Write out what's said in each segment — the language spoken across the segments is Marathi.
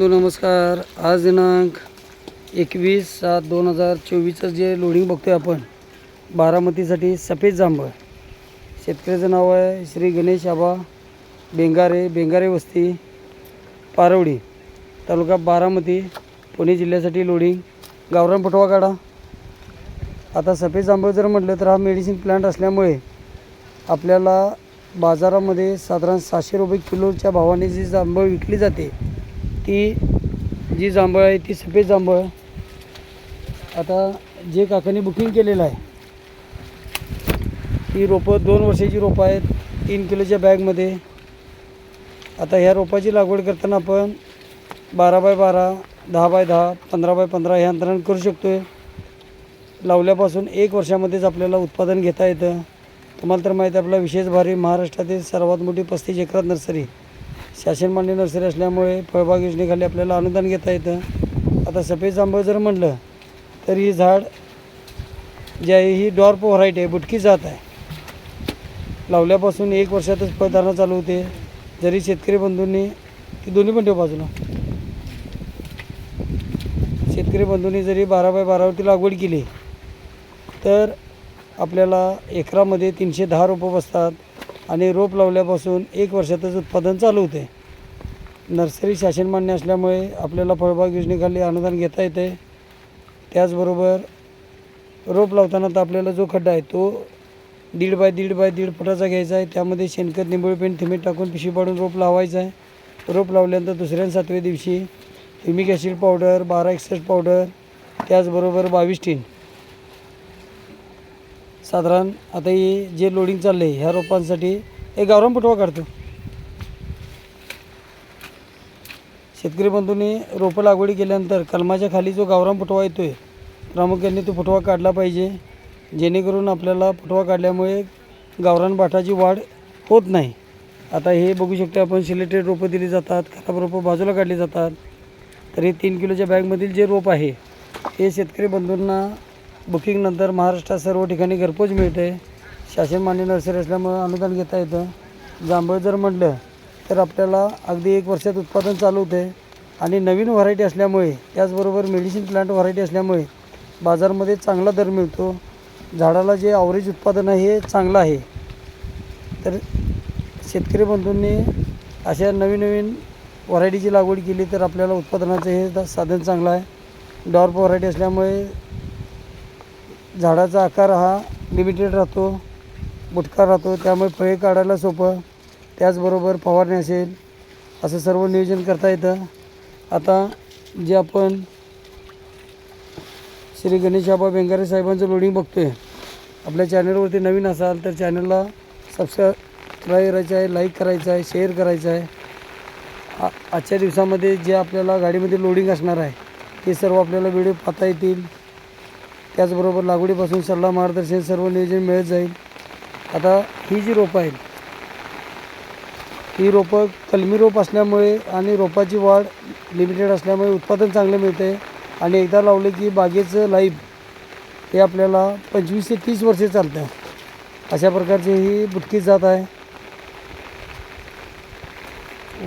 हॅलो नमस्कार. आज दिनांक एकवीस सात दोन हजार चोवीसचं जे लोडिंग बघतोय आपण बारामतीसाठी सफेद जांभळ. शेतकऱ्याचं नाव आहे श्री गणेश आबा बेंगारे बेंगारे वस्ती पारवडी तालुका बारामती पुणे जिल्ह्यासाठी लोडिंग गावरान पटवा काढा. आता सफेद जांभळ जर म्हटलं तर हा मेडिसिन प्लांट असल्यामुळे आपल्याला बाजारामध्ये साधारण सहाशे रुपये किलोच्या भावाने जी जांभळ विकली जाते ती जी जांभळ आहे ती सफेद जांभळ. आता जे काकांनी बुकिंग केलेलं आहे ती रोपं दोन वर्षाची रोपं आहेत तीन किलोच्या बॅगमध्ये आता ह्या रोपाची लागवड करताना आपण बारा बाय बारा दहा बाय दहा पंधरा बाय पंधरा हे अंतरण करू शकतो आहे लावल्यापासून एक वर्षामध्येच आपल्याला उत्पादन घेता येतं. तुम्हाला तर माहिती आहे आपला विशेष भारी महाराष्ट्रातील सर्वात मोठी पस्तीस एकरात नर्सरी. शासन मान्य नर्सरी असल्यामुळे फळबाग योजनेखाली आपल्याला अनुदान घेता येतं. आता सफेद जांभळ जर म्हटलं तर ही झाड जे आहे ही डॉर्प व्हरायटी आहे बुटकी जात आहे. लावल्यापासून एक वर्षातच फळधारणा चालू होते. जरी शेतकरी बंधूंनी ती दोन्ही पण ठेव बाजूला. शेतकरी बंधूंनी जरी बारा बाय बारावरती लागवड केली तर आपल्याला एकरामध्ये तीनशे दहा रोपं बसतात. आणि रोप लावल्यापासून एक वर्षातच उत्पादन चालू होते. नर्सरी शासन मान्य असल्यामुळे आपल्याला फळबाग योजनेखाली अनुदान घेता येते. त्याचबरोबर रोप लावताना तर आपल्याला जो खड्डा आहे तो दीड बाय दीड बाय दीड फुटाचा घ्यायचा आहे. त्यामध्ये शेणखत निंबळी पेंट थिमीट टाकून पिशवी पाडून रोप लावायचं आहे. रोप लावल्यानंतर दुसऱ्या सातव्या दिवशी ह्युमिक ॲसिड पावडर बारा एक्सेस पावडर त्याचबरोबर बावीस टीन. साधारण आता हे जे लोडिंग चाललं आहे ह्या रोपांसाठी एक गावरान फुटवा काढतो. शेतकरी बंधूंनी रोपं लागवडी केल्यानंतर कलमाच्या खाली जो गावरान फुटवा येतो आहे प्रामुख्याने तो फुटवा काढला पाहिजे. जेणेकरून आपल्याला फुटवा काढल्यामुळे गावरान बाठाची वाढ होत नाही. आता हे बघू शकतो आपण सिलेक्टेड रोपं दिली जातात खराब रोपं बाजूला काढली जातात. तर हे तीन किलोच्या बॅगमधील जे रोप आहे हे शेतकरी बंधूंना बुकिंगनंतर महाराष्ट्रात सर्व ठिकाणी घरपोच मिळते. शासन मान्य नर्सरी असल्यामुळं अनुदान घेता येतं. जांभळ जर म्हटलं तर आपल्याला अगदी एक वर्षात उत्पादन चालू होते. आणि नवीन व्हरायटी असल्यामुळे त्याचबरोबर मेडिसिन प्लांट व्हरायटी असल्यामुळे बाजारमध्ये चांगला दर मिळतो. झाडाला जे ॲव्हरेज उत्पादन आहे हे चांगलं आहे. तर शेतकरी बंधूंनी अशा नवीन नवीन व्हरायटीची लागवड केली तर आपल्याला उत्पादनाचं हे साधन चांगलं आहे. डॉर्प व्हरायटी असल्यामुळे झाडाचा आकार हा लिमिटेड राहतो बुटका राहतो त्यामुळे फळे काढायला सोपं. त्याचबरोबर फवारणी असेल असं सर्व नियोजन करता येतं. आता जे आपण श्री गणेश आबा बेंगारे साहेबांचं लोडिंग बघतो आहे आपल्या चॅनलवरती नवीन असाल तर चॅनलला सबस्क्राईब करायचं आहे लाईक करायचं आहे शेअर करायचं आहे. आ आजच्या दिवसामध्ये जे आपल्याला गाडीमध्ये लोडिंग असणार आहे ते सर्व आपल्याला व्हिडिओ पाहता येतील. त्याचबरोबर लागवडीपासून सल्ला मार्गदर्शन सर्व नियोजन मिळत जाईल. आता ही जी रोपं आहेत ही रोपं कलमी रोप असल्यामुळे आणि रोपाची वाढ लिमिटेड असल्यामुळे उत्पादन चांगलं मिळते आणि एकदा लावले की बागेचं लाईफ हे आपल्याला पंचवीस ते तीस वर्षे चालतं. अशा प्रकारची ही बुटकी जात आहे.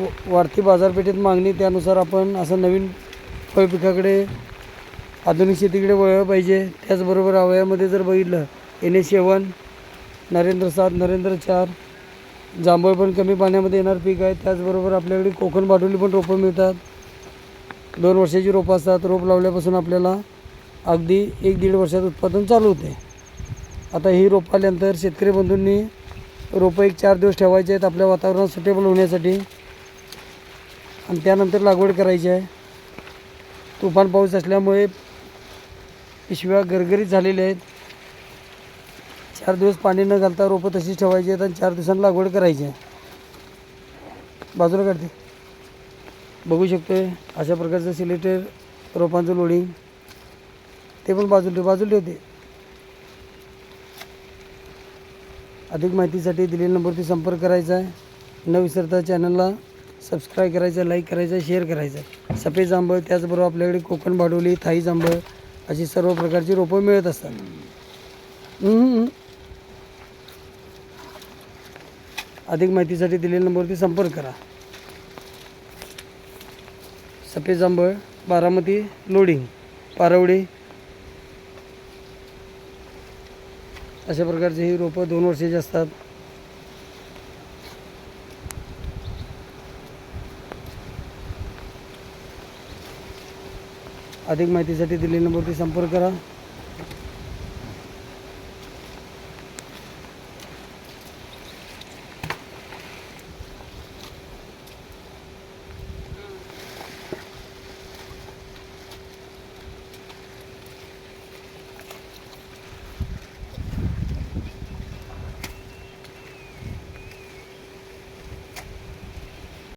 व- वाढती बाजारपेठेत मागणी त्यानुसार आपण असं नवीन फळपिकाकडे आधुनिक शेतीकडे वळलं पाहिजे. त्याचबरोबर अवयामध्ये जर बघितलं एन एस सेवन नरेंद्र सात नरेंद्र चार जांभळ पण कमी पाण्यामध्ये येणार पीक आहे. त्याचबरोबर आपल्याकडे कोकण बाटुली पण रोपं मिळतात. दोन वर्षाची रोपं असतात. रोप लावल्यापासून आपल्याला अगदी एक दीड वर्षात उत्पादन चालू होते. आता ही रोपं आल्यानंतर शेतकरी बंधूंनी रोपं एक चार दिवस ठेवायचे आहेत. आपल्या वातावरणात सुटेबल होण्यासाठी. आणि त्यानंतर लागवड करायची आहे. तुफान पाऊस असल्यामुळे पिशव्या गरगरीत झालेल्या आहेत. चार दिवस पाणी न घालता रोपं तशीच ठेवायची आहेत आणि चार दिवसांनी लागवड करायची आहे. बाजूला काढते. बघू शकतोय अशा प्रकारचं सिलेटेड रोपांचं लोडिंग ते पण बाजूला ठेव बाजूला ठेवते. अधिक माहितीसाठी दिलेल्या नंबरवरती संपर्क करायचा आहे. न विसरता चॅनलला सबस्क्राईब करायचं लाईक करायचं शेअर करायचं. सफेद जांभळ त्याचबरोबर आपल्याकडे कोकण भाडवली थाई जांभळ अशी सर्व प्रकारची रोपं मिळत असतात. हम्म. अधिक माहितीसाठी दिलेल्या नंबरवरती संपर्क करा. सफेद जांभळ बारामती लोडिंग पारवडी. अशा प्रकारचे ही रोपं दोन वर्षाची असतात. अधिक माहितीसाठी दिलेल्या नंबरवरती संपर्क करा.